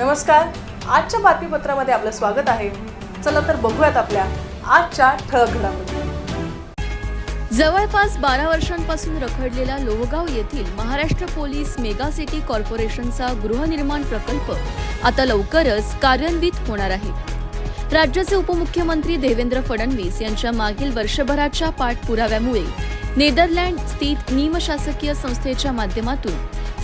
नमस्कार. आजच्या बातमीपत्रामध्ये आपलं स्वागत आहे. चला तर बघूयात आपल्या आजच्या ठळक घडामोडी. जवळपास बारा वर्षांपासून रखडलेला लोहगाव येथील महाराष्ट्र पोलीस मेगा सिटी कॉर्पोरेशनचा गृहनिर्माण प्रकल्प आता लवकरच कार्यान्वित होणार आहे. राज्याचे उपमुख्यमंत्री देवेंद्र फडणवीस यांच्या मागील वर्षभराच्या पाठपुराव्यामुळे नेदरलँड स्थित निमशासकीय संस्थेच्या माध्यमातून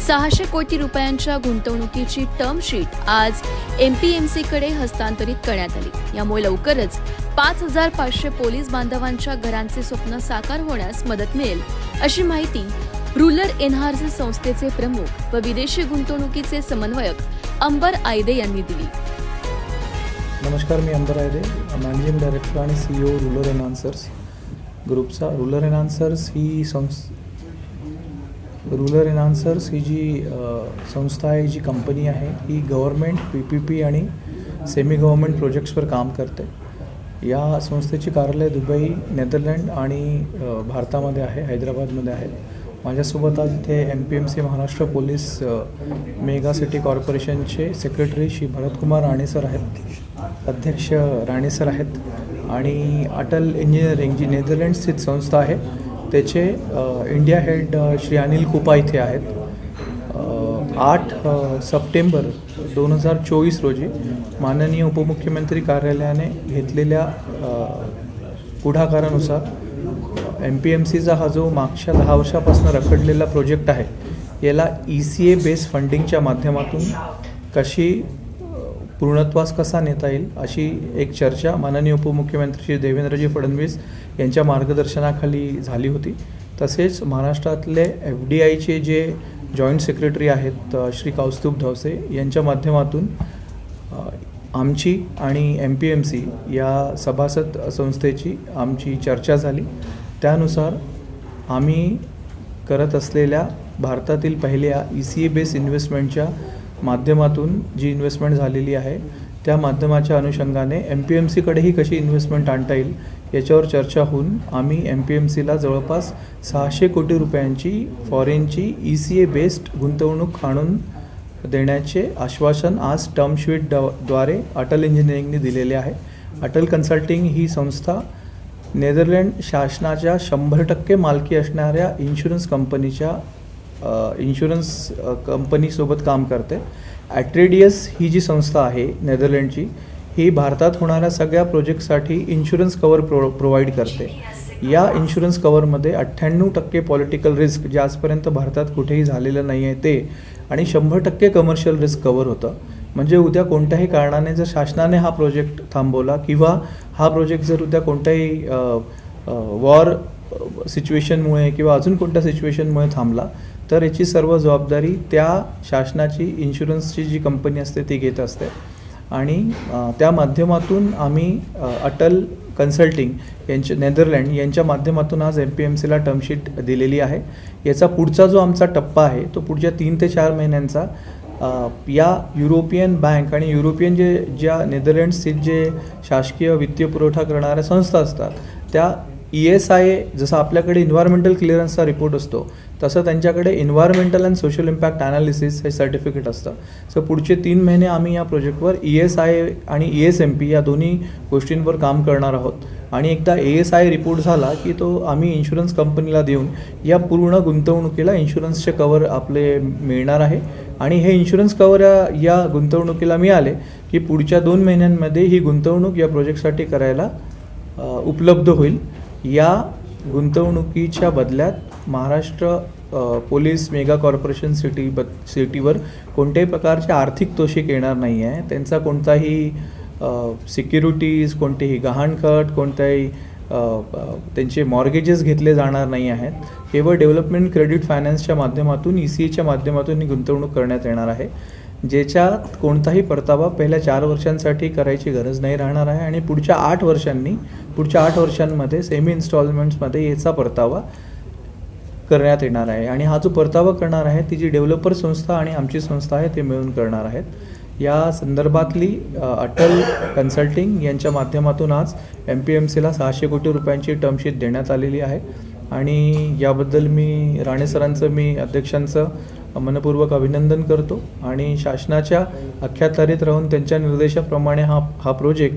सहाशे कोटी रुपयांच्या गुंतवणुकीची टर्म शीट आज एमपीएमसीकडे हस्तांतरित करण्यात आली. यामुळे लवकरच पाच हजार पाचशे पोलीस बांधवांच्या घरांचे स्वप्न साकार होण्यास मदत मिळेल अशी माहिती रुरल एनहार्स संस्थेचे प्रमुख व विदेशी गुंतवणुकीचे समन्वयक अंबर आयदे यांनी दिली. नमस्कार मी अंबर आयदे. मॅनेजिंग डायरेक्टर आणि सीईओ रुलर ग्रुपचा रुलर एनान्सर्स ही संस् रुलर एनान्सर्स ही जी संस्था आहे जी कंपनी आहे ही गव्हर्मेंट पी पी पी आणि सेमी गव्हर्मेंट प्रोजेक्ट्सवर काम करते. या संस्थेची कार्यालय दुबई नेदरलँड आणि भारतामध्ये आहे हैदराबादमध्ये आहे. माझ्यासोबत आज इथे M P M C Maharashtra police mega city कॉर्पोरेशनचे सेक्रेटरी श्री भरतकुमार राणे सर आहेत. अध्यक्ष राणे सर आहेत. आणि अटल इंजिनिअरिंग जी नेदरलँड स्थित संस्था आहे त्याचे इंडिया हेड श्री अनिल कुपा इथे आहेत. आठ सप्टेंबर दोन हजार चोवीस रोजी माननीय उपमुख्यमंत्री कार्यालयाने घेतलेल्या पुढाकारानुसार एम पी एम सीचा हा जो मागच्या दहा वर्षापासून रखडलेला प्रोजेक्ट आहे याला ई सी ए बेस फंडिंगच्या माध्यमातून कशी पूर्णत्वास कसा नेता येईल अशी एक चर्चा माननीय उपमुख्यमंत्री श्री देवेंद्रजी फडणवीस यांच्या मार्गदर्शनाखाली झाली होती. तसेच महाराष्ट्रातले एफ डी आयचे जे जॉईंट सेक्रेटरी आहेत श्री कौस्तुभ धवसे यांच्या माध्यमातून आमची आणि एम पी एम सी या सभासद संस्थेची आमची चर्चा झाली. त्यानुसार आम्ही करत असलेल्या भारतातील पहिल्या ई सी ए बेस इन्व्हेस्टमेंटच्या माध्यमातून जी इन्व्हेस्टमेंट झालेली आहे त्या माध्यमाच्या अनुषंगाने एम पी एम सीकडेही कशी इन्व्हेस्टमेंट आणता येईल याच्यावर चर्चा होऊन आम्ही एम पी एम सीला जवळपास सहाशे कोटी रुपयांची फॉरेनची ई सी ए बेस्ड गुंतवणूक आणून देण्याचे आश्वासन आज टर्मशीटद्वारे अटल इंजिनिअरिंगने दिलेले आहे. अटल कन्सल्टिंग ही संस्था नेदरलँड शासनाच्या शंभर टक्के मालकी असणाऱ्या इन्शुरन्स कंपनीच्या इन्शुरन्स कंपनीसोबत काम करते. ॲट्रेडियस ही जी संस्था आहे नेदरलँडची ही भारतात होणाऱ्या सगळ्या प्रोजेक्टसाठी इन्शुरन्स कवर प्रो प्रोव्हाइड करते. या इन्शुरन्स कवरमध्ये अठ्ठ्याण्णव टक्के पॉलिटिकल रिस्क जे आजपर्यंत भारतात कुठेही झालेलं नाही आहे ते आणि शंभर टक्के कमर्शियल रिस्क कवर होतं. म्हणजे उद्या कोणत्याही कारणाने जर शासनाने हा प्रोजेक्ट थांबवला किंवा हा प्रोजेक्ट जर उद्या कोणत्याही वॉर सिच्युएशनमुळे किंवा अजून कोणत्या सिच्युएशनमुळे थांबला तर याची सर्व जबाबदारी त्या शासनाची इन्शुरन्सची जी कंपनी असते ती घेत असते. आणि त्या माध्यमातून आम्ही अटल कन्सल्टिंग यांच्या नेदरलँड यांच्या माध्यमातून आज एम पी एम सीला टर्मशीट दिलेली आहे. याचा पुढचा जो आमचा टप्पा आहे तो पुढच्या तीन ते चार महिन्यांचा या युरोपियन बँक आणि युरोपियन जे ज्या नेदरलँड्सतील जे शासकीय वित्तीय पुरवठा करणाऱ्या संस्था असतात त्या ई एस आय जसं आपल्याकडे इन्व्हायरमेंटल क्लिअरन्सचा रिपोर्ट असतो तसं त्यांच्याकडे environmental and social impact analysis हे सर्टिफिकेट असतं. सो पुढचे तीन महिने आम्ही या प्रोजेक्टवर ई एस आय आणि ई एस एम पी या दोन्ही गोष्टींवर काम करणार आहोत. आणि एकदा ए एस आय रिपोर्ट झाला की तो आम्ही इन्शुरन्स कंपनीला देऊन या पूर्ण गुंतवणुकीला इन्शुरन्सचे कवर आपले मिळणार आहे. आणि हे इन्शुरन्स कवर या या गुंतवणुकीला मिळाले की पुढच्या दोन महिन्यांमध्ये ही गुंतवणूक या प्रोजेक्टसाठी करायला उपलब्ध होईल. या गुंतवणुकीच्या बदल्यात Maharashtra police mega corporation city ब सिटीवर कोणत्याही प्रकारचे आर्थिक तोषिक येणार नाही आहे. त्यांचा कोणताही सिक्युरिटीज कोणतेही गहाणखट कोणत्याही त्यांचे मॉर्गेजेस घेतले जाणार नाही आहेत. केवळ डेव्हलपमेंट क्रेडिट फायनान्सच्या माध्यमातून ई सी एच्या माध्यमातून ही गुंतवणूक करण्यात येणार आहे. ज्याच्यात कोणताही परतावा पहिल्या चार वर्षांसाठी करायची गरज नाही राहणार आहे आणि पुढच्या आठ वर्षांनी पुढच्या आठ वर्षांमध्ये सेमी इन्स्टॉलमेंट्समध्ये याचा परतावा करण्यात येणार आहे. आणि हा जो परतावा करणार आहे ती जी डेव्हलपर संस्था आणि आमची संस्था आहे ते मिळून करणार आहेत. या संदर्भातली अटल कन्सल्टिंग यांच्या माध्यमातून आज एम पी एम सीला सहाशे कोटी रुपयांची टर्मशीट देण्यात आलेली आहे. आणि याबद्दल मी राणे सरांचं मी अध्यक्षांचं मनपूर्वक अभिनंदन करतो आणि शासनाच्या अख्यातारीत राहून त्यांच्या निर्देशाप्रमाणे हा हा प्रोजेक्ट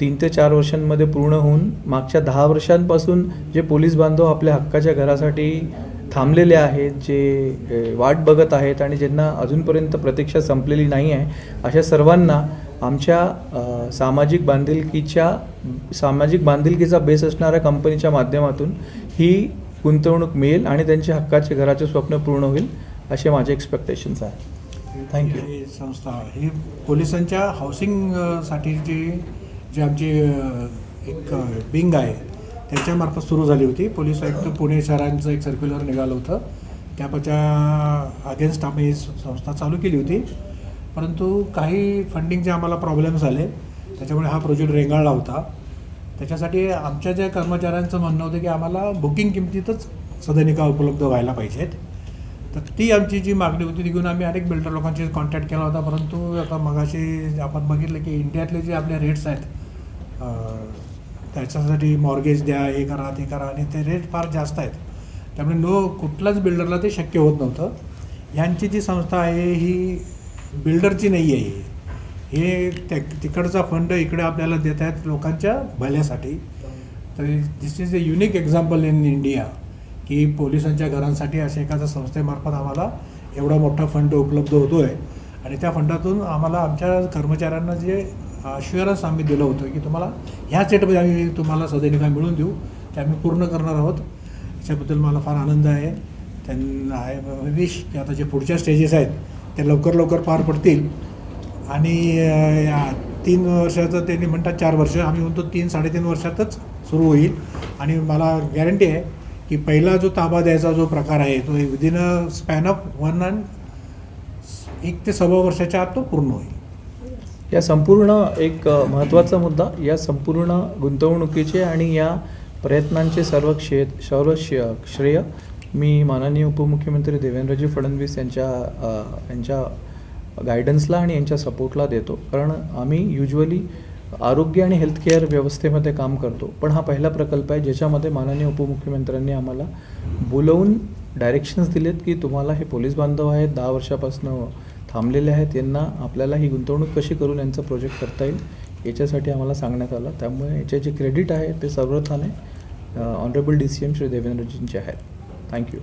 तीन ते चार वर्षांमध्ये पूर्ण होऊन मागच्या दहा वर्षांपासून जे पोलीस बांधव आपल्या हक्काच्या घरासाठी थांबलेले आहेत जे वाट बघत आहेत आणि ज्यांना अजूनपर्यंत प्रतीक्षा संपलेली नाही आहे अशा सर्वांना आमच्या सामाजिक बांधिलकीच्या सामाजिक बांधिलकीचा बेस असणाऱ्या कंपनीच्या माध्यमातून ही गुंतवणूक मिळेल आणि त्यांच्या हक्काचे घराचे स्वप्न पूर्ण होईल. असे माझे एक्सपेक्टेशन्स आहे. थँक्यू ही संस्था ही पोलिसांच्या हाऊसिंगसाठी जी जी आमची एक विंग आहे त्याच्यामार्फत सुरू झाली होती. पोलीस आयुक्त पुणे शहरांचं एक सर्क्युलर निघालं होतं. त्याच्या अगेन्स्ट आम्ही ही संस्था चालू केली होती. परंतु काही फंडिंगचे आम्हाला प्रॉब्लेम झाले. त्याच्यामुळे हा प्रोजेक्ट रेंगाळला होता. त्याच्यासाठी आमच्या ज्या कर्मचाऱ्यांचं म्हणणं होतं की आम्हाला बुकिंग किमतीतच सदनिका उपलब्ध व्हायला पाहिजेत. तर ती आमची जी मागणी होती ती घेऊन आम्ही अनेक बिल्डर लोकांशी कॉन्टॅक्ट केला होता. परंतु आता मगाशी आपण बघितलं की इंडियातले जे आपले रेट्स आहेत त्याच्यासाठी मॉर्गेज द्या हे करा ते करा आणि ते रेट फार जास्त आहेत. त्यामुळे नो कुठल्याच बिल्डरला ते शक्य होत नव्हतं. ह्यांची जी संस्था आहे ही बिल्डरची नाही आहे हे त्या तिकडचा फंड इकडे आपल्याला देत आहेत लोकांच्या भल्यासाठी. तर this is a unique example in India की पोलिसांच्या घरांसाठी अशा एखाद्या संस्थेमार्फत आम्हाला एवढा मोठा फंड उपलब्ध होतो आहे आणि त्या फंडातून आम्हाला आमच्या कर्मचाऱ्यांना जे अश्युरन्स आम्ही दिलं होतं की तुम्हाला ह्या सेटमध्ये आम्ही तुम्हाला सदैनिका मिळून देऊ. ते आम्ही पूर्ण करणार आहोत. याच्याबद्दल मला फार आनंद आहे. त्यांना आय विश की आता जे पुढच्या स्टेजेस आहेत ते लवकर लवकर पार पडतील. आणि या तीन वर्षाचं त्यांनी म्हणतात चार वर्ष आम्ही म्हणतो तीन साडेतीन वर्षातच सुरू होईल. आणि मला गॅरंटी आहे की पहिला जो ताबा द्यायचा जो प्रकार आहे तो within a span of one and एक ते सव्वा वर्षाच्या आत तो पूर्ण होईल. या संपूर्ण एक महत्त्वाचा मुद्दा या संपूर्ण गुंतवणुकीचे आणि या प्रयत्नांचे सर्व क्षे सर्व श्रेय श्रेय मी माननीय उपमुख्यमंत्री देवेंद्रजी फडणवीस यांच्या यांच्या गायडन्सला आणि यांच्या सपोर्टला देतो. कारण आम्ही युजली आरोग्य आणि हेल्थकेअर व्यवस्थेमध्ये काम करतो. पण हा पहिला प्रकल्प आहे ज्याच्यामध्ये माननीय उपमुख्यमंत्र्यांनी आम्हाला बोलवून डायरेक्शन्स दिलेत की तुम्हाला हे पोलीस बांधव आहेत दहा वर्षापासून थांबलेले आहेत यांना आपल्याला ही गुंतवणूक कशी करून यांचं प्रोजेक्ट करता येईल याच्यासाठी आम्हाला सांगण्यात आलं. त्यामुळे याचे जे क्रेडिट आहे ते सर्वथाने honourable D C M Shri देवेंद्रजींचे आहेत. Thank you